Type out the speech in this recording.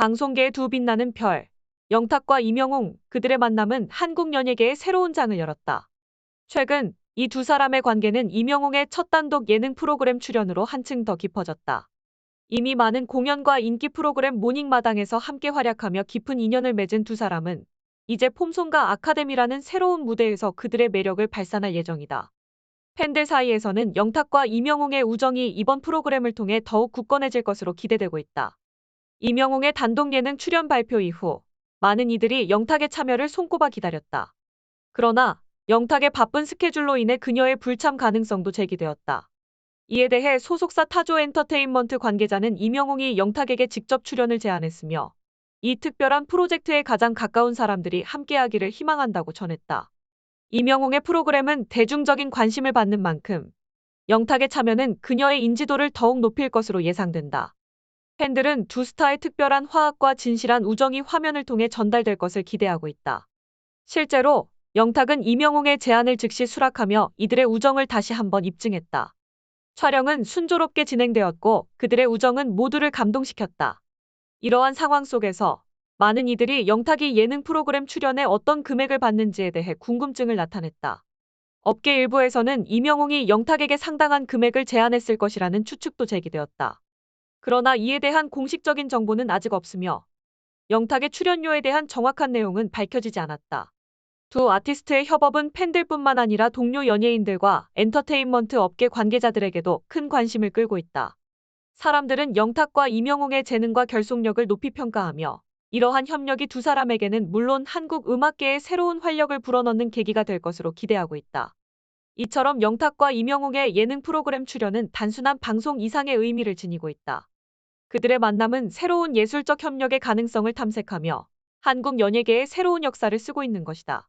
방송계의 두 빛나는 별, 영탁과 이명웅, 그들의 만남은 한국 연예계의 새로운 장을 열었다. 최근 이 두 사람의 관계는 이명웅의 첫 단독 예능 프로그램 출연으로 한층 더 깊어졌다. 이미 많은 공연과 인기 프로그램 모닝마당에서 함께 활약하며 깊은 인연을 맺은 두 사람은 이제 폼송가 아카데미라는 새로운 무대에서 그들의 매력을 발산할 예정이다. 팬들 사이에서는 영탁과 이명웅의 우정이 이번 프로그램을 통해 더욱 굳건해질 것으로 기대되고 있다. 이명웅의 단독 예능 출연 발표 이후 많은 이들이 영탁의 참여를 손꼽아 기다렸다. 그러나 영탁의 바쁜 스케줄로 인해 그녀의 불참 가능성도 제기되었다. 이에 대해 소속사 타조 엔터테인먼트 관계자는 이명웅이 영탁에게 직접 출연을 제안했으며 이 특별한 프로젝트에 가장 가까운 사람들이 함께하기를 희망한다고 전했다. 이명웅의 프로그램은 대중적인 관심을 받는 만큼 영탁의 참여는 그녀의 인지도를 더욱 높일 것으로 예상된다. 팬들은 두 스타의 특별한 화학과 진실한 우정이 화면을 통해 전달될 것을 기대하고 있다. 실제로 영탁은 이명웅의 제안을 즉시 수락하며 이들의 우정을 다시 한번 입증했다. 촬영은 순조롭게 진행되었고 그들의 우정은 모두를 감동시켰다. 이러한 상황 속에서 많은 이들이 영탁이 예능 프로그램 출연에 어떤 금액을 받는지에 대해 궁금증을 나타냈다. 업계 일부에서는 이명웅이 영탁에게 상당한 금액을 제안했을 것이라는 추측도 제기되었다. 그러나 이에 대한 공식적인 정보는 아직 없으며 영탁의 출연료에 대한 정확한 내용은 밝혀지지 않았다. 두 아티스트의 협업은 팬들뿐만 아니라 동료 연예인들과 엔터테인먼트 업계 관계자들에게도 큰 관심을 끌고 있다. 사람들은 영탁과 이명웅의 재능과 결속력을 높이 평가하며 이러한 협력이 두 사람에게는 물론 한국 음악계에 새로운 활력을 불어넣는 계기가 될 것으로 기대하고 있다. 이처럼 영탁과 이명웅의 예능 프로그램 출연은 단순한 방송 이상의 의미를 지니고 있다. 그들의 만남은 새로운 예술적 협력의 가능성을 탐색하며 한국 연예계의 새로운 역사를 쓰고 있는 것이다.